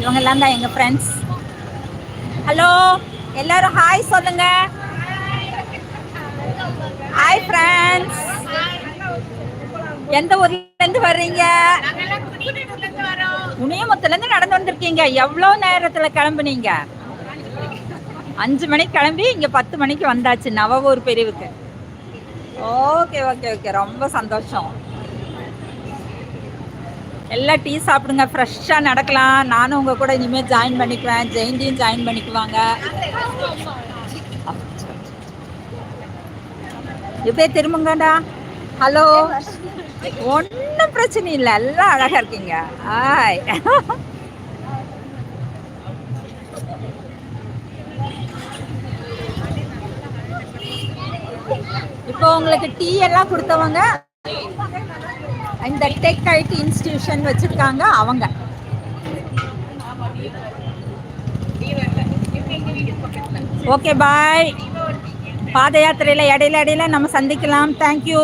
இவங்க எல்லாம் தான் எங்க ஃப்ரெண்ட்ஸ் ஹலோ எல்லாரும் ஹாய் சொல்லுங்க. ஹாய் ஃப்ரெண்ட்ஸ் எந்த ஊர்ல இருந்து வர்றீங்க? முனியமுத்துல இருந்து நடந்து வந்திருக்கீங்க. எவ்வளவு நேரத்துல கிளம்புனீங்க? அஞ்சு மணிக்கு கிளம்பி இங்க பத்து மணிக்கு வந்தாச்சு நவவூர் பிரிவுக்கு. ஓகே ஓகே ஓகே ரொம்ப சந்தோஷம். எல்லாம் டீ சாப்பிடுங்க ஃப்ரெஷ்ஷாக நடக்கலாம். நானும் உங்கள் கூட இனிமேல் ஜாயின் பண்ணிக்குவேன். ஜெயந்தியும் ஜாயின் பண்ணிக்குவாங்க. இப்படியே திரும்புங்கடா ஹலோ ஒன்றும் பிரச்சனை இல்லை. எல்லாம் அழகாக இருக்கீங்க. ஆய் இப்போ உங்களுக்கு டீ எல்லாம் கொடுத்தவங்க இந்த டெக் ஐடி இன்ஸ்டிடியூஷன் வச்சிருக்காங்க அவங்க. ஓகே பாய் பாத யாத்திரையில் இடையில இடையில நம்ம சந்திக்கலாம். தேங்க்யூ